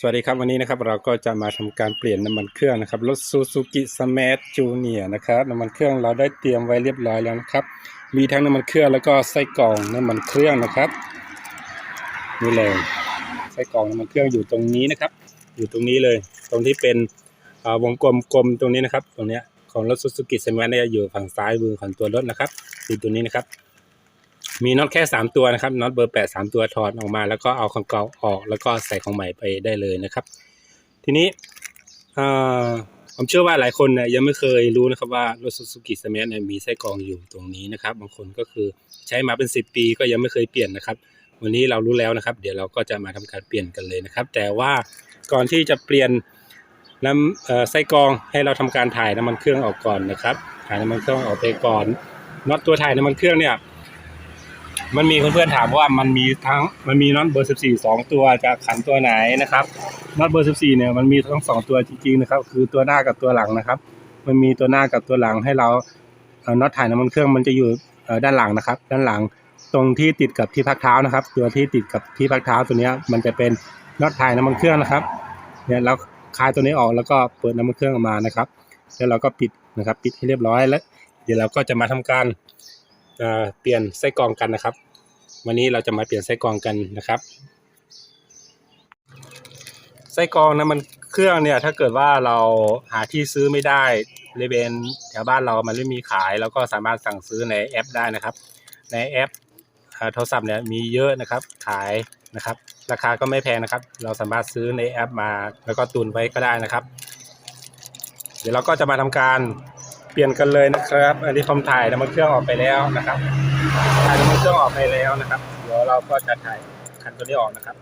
สวัสดีครับวันนี้นะครับเราก็จะมาทำการเปลี่ยนน้ำมันเครื่องนะครับรถ Suzuki Smash Junior นะครับน้ำมันเครื่องเราได้เตรียมไว้เรียบร้อยแล้วนะครับ มีทั้งน้ำมันเครื่องแล้วก็ไส้กรองน้ำมันเครื่องนะครับนี่เลยไส้กรองน้ำมันเครื่องอยู่ตรงนี้นะครับ อยู่ตรงนี้เลย ตรงที่เป็นวงกลมกลมตรงนี้นะครับ ตรงเนี้ยของรถ Suzuki Smash เนี่ยอยู่ฝั่งซ้ายมือของตัวรถนะครับอยู่ตรงนี้นะครับ มีน็อตแค่3ตัวนะครับน็อตเบอร์8 3ตัวถอดออกมา แล้วก็เอาของเก่าออก แล้วก็ใส่ของใหม่ไปได้เลยนะครับ ทีนี้ผมเชื่อว่าหลายคนเนี่ยยังไม่เคยรู้นะครับว่ารถ Suzuki s m a r t เนี่ยมีไส้กรองอยู่ตรงนี้นะครับ บางคนก็คือใช้มาเป็น10ปีก็ยังไม่เคยเปลี่ยนนะครับ วันนี้เรารู้แล้วนะครับ เดี๋ยวเราก็จะมาทำการเปลี่ยนกันเลยนะครับ แต่ว่าก่อนที่จะเปลี่ยนน้ำไส้กรองให้เราทำการถ่ายน้ำมันเครื่องออกก่อนนะครับถ่ายน้ำมันเครื่องออกไปก่อนน็อตตัวถ่ายน้ำมันเครื่องเนี่ย มันมีเพื่อนๆถามว่ามันมีทั้งมันมีน็อตเบอร์ 14 2 ตัวจะขันตัวไหนนะครับน็อตเบอร์ 14 เนี่ยมันมีทั้งสองตัวจริงๆนะครับ คือตัวหน้ากับตัวหลังนะครับ มันมีตัวหน้ากับตัวหลังให้เราเน็อตถ่ายน้ำมันเครื่องมันจะอยู่ด้านหลังนะครับ ด้านหลังตรงที่ติดกับที่พักเท้านะครับ ตัวที่ติดกับที่พักเท้าตัวนี้มันจะเป็นน็อตถ่ายน้ำมันเครื่องนะครับเนี่ยเราคลายตัวนี้ออกแล้วก็เปิดน้ำมันเครื่องออกมานะครับ แล้วเราก็ปิดนะครับ ปิดให้เรียบร้อยแล้ว เดี๋ยวเราก็จะมาทำการ เปลี่ยนไส้กรองกันนะครับ วันนี้เราจะมาเปลี่ยนไส้กรองกันนะครับ ไส้กรองน้ำมันเครื่องเนี่ยถ้าเกิดว่าเราหาที่ซื้อไม่ได้บริเวณแถวบ้านเรามันไม่มีขายเราก็สามารถสั่งซื้อในแอปได้นะครับ ในแอปโทรศัพท์เนี่ยมีเยอะนะครับขายนะครับ ราคาก็ไม่แพงนะครับ เราสามารถซื้อในแอปมาแล้วก็ตุนไว้ก็ได้นะครับ เดี๋ยวเราก็จะมาทำการ เปลี่ยนกันเลยนะครับ อันนี้ผมถ่ายน้ำมันเครื่องออกไปแล้วนะครับถ่ายน้ำมันเครื่องออกไปแล้วนะครับ เดี๋ยวเราก็จะถ่ายคันตัวนี้ออกนะครับ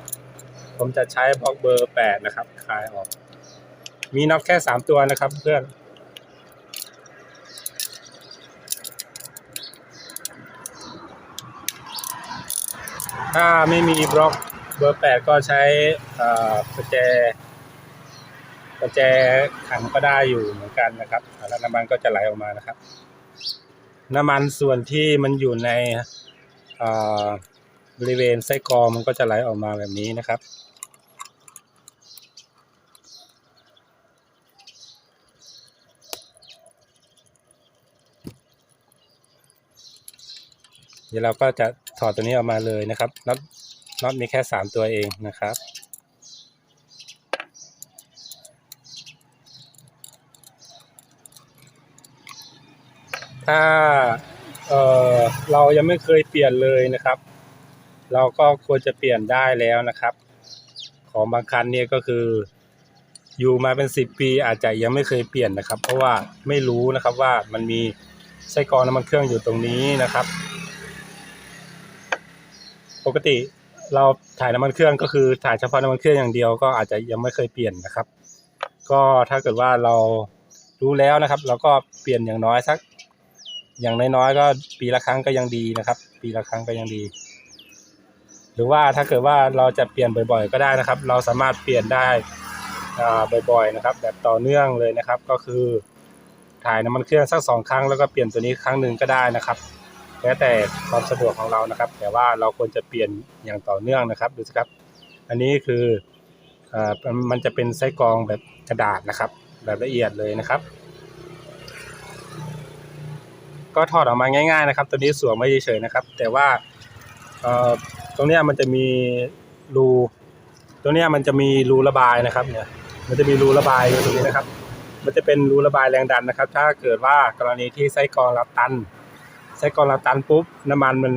ผมจะใช้บล็อกเบอร์แปดนะครับคลายออก มีน็อตแค่สามตัวนะครับ เพื่อนถ้าไม่มีบล็อกเบอร์แปดก็ใช้อ่อประแจ ประแจขันก็ได้อยู่เหมือนกันนะครับแล้วน้ำมันก็จะไหลออกมานะครับ น้ำมันส่วนที่มันอยู่ในบริเวณไส้กรองมันก็จะไหลออกมาแบบนี้นะครับเดี๋ยวเราก็จะถอดตัวนี้ออกมาเลยนะครับน็อตน็อตมีแค่สามตัวเองนะครับ ถ้าเออเรายังไม่เคยเปลี่ยนเลยนะครับ เราก็ควรจะเปลี่ยนได้แล้วนะครับ ของบางคันเนี่ยก็คืออยู่มาเป็นสิบปีอาจจะยังไม่เคยเปลี่ยนนะครับ เพราะว่าไม่รู้นะครับว่ามันมีไส้กรองน้ำมันเครื่องอยู่ตรงนี้นะครับ ปกติเราถ่ายน้ำมันเครื่องก็คือถ่ายเฉพาะน้ำมันเครื่องอย่างเดียวก็อาจจะยังไม่เคยเปลี่ยนนะครับ ก็ถ้าเกิดว่าเรารู้แล้วนะครับ เราก็เปลี่ยนอย่างน้อยสัก อย่างน้อยๆก็ปีละครั้งก็ยังดีนะครับ ปีละครั้งก็ยังดี หรือว่าถ้าเกิดว่าเราจะเปลี่ยนบ่อยๆ ก็ได้นะครับ เราสามารถเปลี่ยนได้บ่อยๆนะครับ แบบต่อเนื่องเลยนะครับ ก็คือถ่ายน้ำมันเครื่องสักสองครั้งแล้วก็เปลี่ยนตัวนี้ครั้งหนึ่งก็ได้นะครับแล้วแต่ความสะดวกของเรานะครับ แต่ว่าเราควรจะเปลี่ยนอย่างต่อเนื่องนะครับดูสิครับ อันนี้คืออมันจะเป็นไส้กรองแบบกระดาษนะครับ แบบละเอียดเลยนะครับ ก็ถอดออกมาง่ายๆนะครับ ตัวนี้สวมไว้เฉยๆนะครับ แต่ว่าตรงนี้มันจะมีรูตรงนี้มันจะมีรูระบายนะครับเนี่ยมันจะมีรูระบายอยู่ตรงนี้นะครับ มันจะเป็นรูระบายแรงดันนะครับ ถ้าเกิดว่ากรณีที่ไส้กรองรับตันไส้กรองเราตันปุ๊บน้ำมันมัน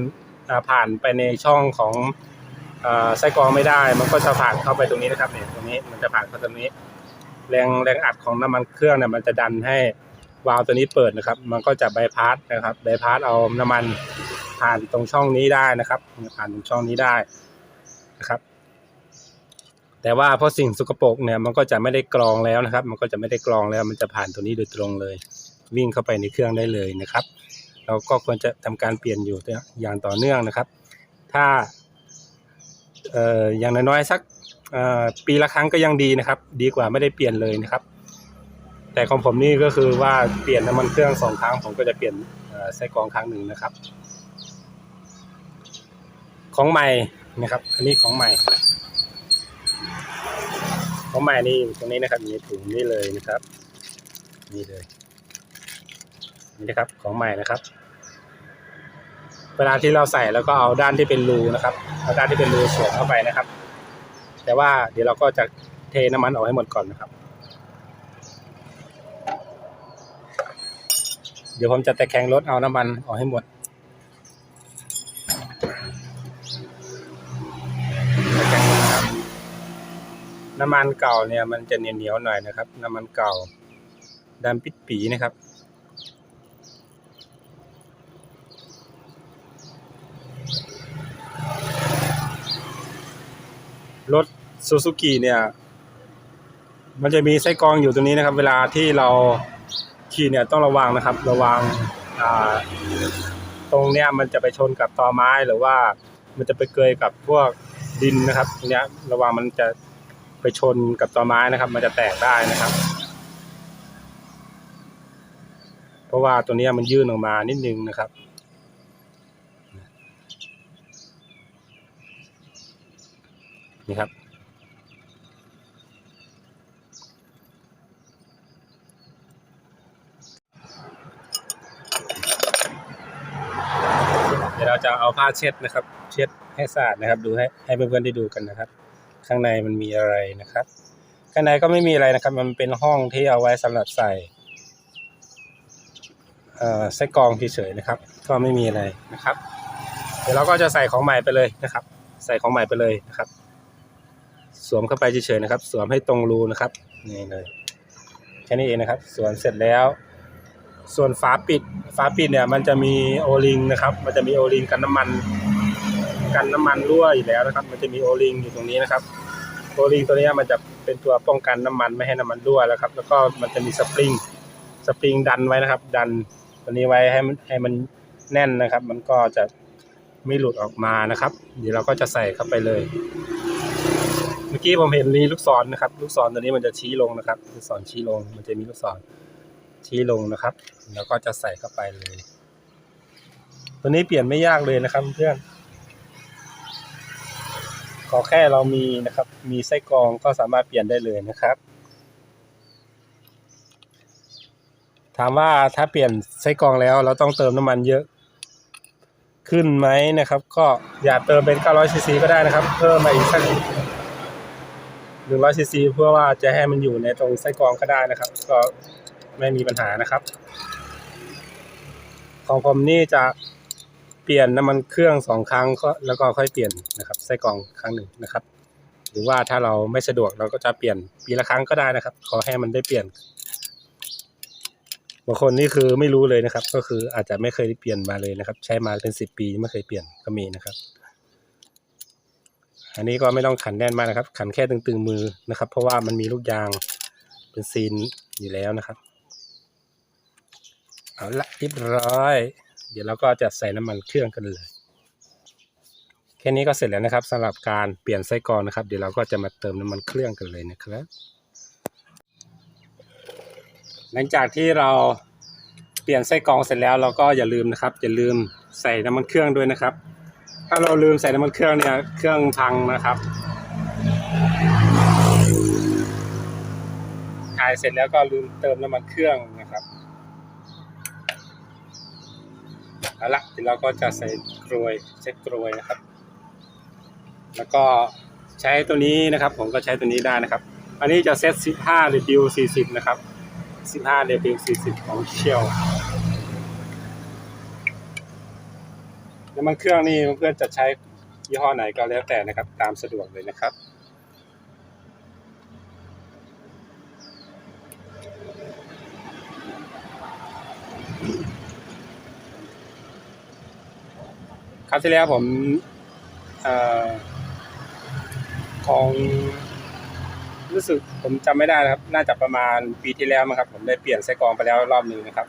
ผ่านไปในช่องของอไส้กรองไม่ได้ มันก็จะผ่านเข้าไปตรงนี้นะครับเนี่ยตรงนี้มันจะผ่านเข้าตรงนี้ แรงแรงอัดของน้ำมันเครื่องเนี่ยมันจะดันให้ วาล์วตัวนี้เปิดนะครับ มันก็จะบายพาสนะครับบายพาสเอาน้ำมันผ่านตรงช่องนี้ได้นะครับ ผ่านตรงช่องนี้ได้นะครับ แต่ว่าเพราะสิ่งสกปรกเนี่ยมันก็จะไม่ได้กรองแล้วนะครับ มันก็จะไม่ได้กรองแล้ว มันจะผ่านตัวนี้โดยตรงเลย วิ่งเข้าไปในเครื่องได้เลยนะครับ เราก็ควรจะทำการเปลี่ยนอยู่อย่างต่อเนื่องนะครับ ถ้าเอ่ออย่างน้อยๆสักเออปีละครั้งก็ยังดีนะครับ ดีกว่าไม่ได้เปลี่ยนเลยนะครับ แต่ของผมนี่ก็คือว่าเปลี่ยนน้ำมันเครื่องสองครั้งผมก็จะเปลี่ยนเอ่อไส้กรองครั้งหนึ่งนะครับ ของใหม่นะครับ อันนี้ของใหม่ ของใหม่นี่ตรงนี้นะครับอยู่ในถุงนี่เลยนะครับนี่เลยนี่นะครับของใหม่นะครับ เวลาที่เราใส่แล้วก็เอาด้านที่เป็นรูนะครับเอาด้านที่เป็นรูสวมเข้าไปนะครับ แต่ว่าเดี๋ยวเราก็จะเทน้ำมันออกให้หมดก่อนนะครับ เดี๋ยวผมจะตะแคงรถเอาน้ำมันออกให้หมดตะแคงรถนะครับน้ำมันเก่าเนี่ยมันจะเหนียวๆหน่อยนะครับ น้ำมันเก่าดำปิดปีนะครับรถซูซูกิเนี่ย มันจะมีไส้กรองอยู่ตรงนี้นะครับ เวลาที่เรา ขี่เนี่ยต้องระวังนะครับ ระวังตรงเนี้ยมันจะไปชนกับตอไม้หรือว่ามันจะไปเกยกับพวกดินนะครับตรงเนี้ยระวังมันจะไปชนกับตอไม้นะครับ มันจะแตกได้นะครับ เพราะว่าตัวเนี้ยมันยื่นออกมานิดนึงนะครับนี่ครับ เดี๋ยวเราจะเอาผ้าเช็ดนะครับ เช็ดให้สะอาดนะครับ ดูให้ให้เพื่อนๆได้ดูกันนะครับ ข้างในมันมีอะไรนะครับ ข้างในก็ไม่มีอะไรนะครับ มันเป็นห้องที่เอาไว้สำหรับใส่เอ่อไส้กรองเฉยๆนะครับ ก็ไม่มีอะไรนะครับ เดี๋ยวเราก็จะใส่ของใหม่ไปเลยนะครับ ใส่ของใหม่ไปเลยนะครับ สวมเข้าไปเฉยๆนะครับ สวมให้ตรงรูนะครับนี่เลยแค่นี้เองนะครับ สวมเสร็จแล้ว ส่วนฝาปิดฝาปิดเนี่ยมันจะมีโอลิงนะครับ มันจะมีโอลิงกันน้ำมัน กันน้ำมันรั่วอยู่แล้วนะครับ มันจะมีโอลิงอยู่ตรงนี้นะครับโอลิงตัวนี้มันจะเป็นตัวป้องกันน้ำมันไม่ให้น้ำมันรั่วแล้วครับ แล้วก็มันจะมีสปริงสปริงดันไว้นะครับ ดันตัวนี้ไว้ให้มันให้มันแน่นนะครับ มันก็จะไม่หลุดออกมานะครับ เดี๋ยวเราก็จะใส่เข้าไปเลย เมื่อกี้ผมเห็นมีลูกศรนะครับ ลูกศรตัวนี้มันจะชี้ลงนะครับ ลูกศรชี้ลง มันจะมีลูกศร ชี้ลงนะครับ แล้วก็จะใส่เข้าไปเลย ตัวนี้เปลี่ยนไม่ยากเลยนะครับเพื่อนขอแค่เรามีนะครับ มีไส้กรองก็สามารถเปลี่ยนได้เลยนะครับ ถามว่าถ้าเปลี่ยนไส้กรองแล้วเราต้องเติมน้ำมันเยอะ ขึ้นไหมนะครับ ก็อย่าเติมเป็น900ซีซีก็ได้นะครับ เพิ่มมาอีกสัก100ซีซีเพื่อว่าจะให้มันอยู่ในตรงไส้กรองก็ได้นะครับ ก็ ไม่มีปัญหานะครับ ของผมนี่จะเปลี่ยนน้ำมันเครื่องสองครั้งแล้วก็ค่อยเปลี่ยนนะครับไส้กรองครั้งหนึ่งนะครับ หรือว่าถ้าเราไม่สะดวกเราก็จะเปลี่ยนปีละครั้งก็ได้นะครับ ขอให้มันได้เปลี่ยนบางคนนี่คือไม่รู้เลยนะครับ ก็คืออาจจะไม่เคยเปลี่ยนมาเลยนะครับ ใช้มาเป็นสิบปีไม่เคยเปลี่ยนก็มีนะครับ อันนี้ก็ไม่ต้องขันแน่นมากนะครับ ขันแค่ตึงๆมือนะครับ เพราะว่ามันมีลูกยางเป็นซีนอยู่แล้วนะครับ เอาละเรียบร้อย เดี๋ยวเราก็จะใส่น้ำมันเครื่องกันเลย แค่นี้ก็เสร็จแล้วนะครับสำหรับการเปลี่ยนไส้กรองนะครับ เดี๋ยวเราก็จะมาเติมน้ำมันเครื่องกันเลยนะครับ หลังจากที่เราเปลี่ยนไส้กรองเสร็จแล้วเราก็อย่าลืมนะครับอย่าลืมใส่น้ำมันเครื่องด้วยนะครับ ถ้าเราลืมใส่น้ำมันเครื่องเนี่ยเครื่องพังนะครับถ่ายเสร็จแล้วก็ลืมเติมน้ำมันเครื่องนะครับ เอาละเดี๋ยวเราก็จะใส่กรวยเช็ดกรวยนะครับ แล้วก็ใช้ตัวนี้นะครับ ผมก็ใช้ตัวนี้ได้นะครับ อันนี้จะเซต15 r e v i e w 40 นะครับ 15 r e v i e w 40 ของเชลน้ำมันเครื่องนี่เพื่อนจะใช้ยี่ห้อไหนก็แล้วแต่นะครับ ตามสะดวกเลยนะครับาวที่แล้วผมอของรู้สึกผมจำไม่ได้นะครับ น่าจะประมาณปีที่แล้วมั้งครับ ผมได้เปลี่ยนไส้กรองไปแล้วรอบหนึ่งนะครับ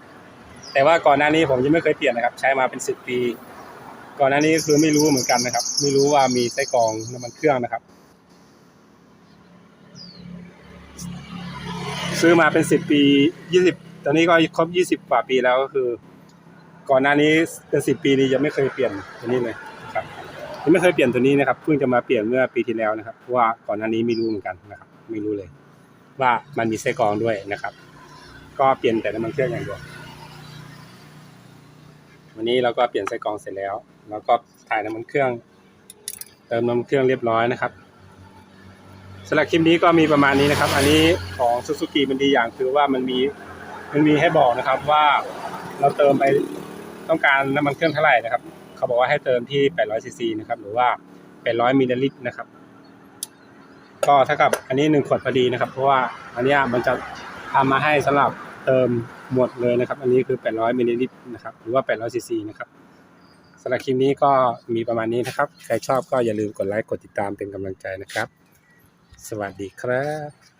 แต่ว่าก่อนหน้านี้ผมยังไม่เคยเปลี่ยนนะครับ ใช้มาเป็นสิบปี ก่อนหน้านี้คือไม่รู้เหมือนกันนะครับ ไม่รู้ว่ามีไส้กรองน้ำมันเครื่องนะครับ ซื้อมาเป็นสิบปียี่สิบตอนนี้ก็ครบยี่สิบกว่าปีแล้วก็คือ ก่อนหน้านี้เป็นสิบปีนี้ยังไม่เคยเปลี่ยนตัวนี้เลยครับยังไม่เคยเปลี่ยนตัวนี้นะครับเพิ่งจะมาเปลี่ยนเมื่อปีที่แล้วนะครับเพราะว่าก่อนหน้านี้ไม่รู้เหมือนกันนะครับ ไม่รู้เลย ว่ามันมีไส้กรองด้วยนะครับ ก็เปลี่ยนแต่น้ำมันเครื่องอย่างเดียววันนี้เราก็เปลี่ยนไส้กรองเสร็จแล้วแล้วก็ถ่ายน้ำมันเครื่อง เติมน้ำมันเครื่องเรียบร้อยนะครับสำหรับคลิปนี้ก็มีประมาณนี้นะครับ อันนี้ของซูซูกิมันดีอย่างคือว่ามันมีมันมีให้บอกนะครับว่าเราเติมไป ต้องการน้ำมันเครื่องเท่าไหร่นะครับ เขาบอกว่าให้เติมที่ 800ซีซีนะครับ หรือว่า 800มิลลิลิตรนะครับ ก็เท่ากับอันนี้หนึ่งขวดพอดีนะครับ เพราะว่าอันนี้มันจะทำมาให้สำหรับเติมหมดเลยนะครับ อันนี้คือ 800มิลลิลิตรนะครับ หรือว่า 800ซีซีนะครับสำหรับคลิปนี้ก็มีประมาณนี้นะครับ ใครชอบก็อย่าลืมกดไลค์ กดติดตามเป็นกำลังใจนะครับ สวัสดีครับ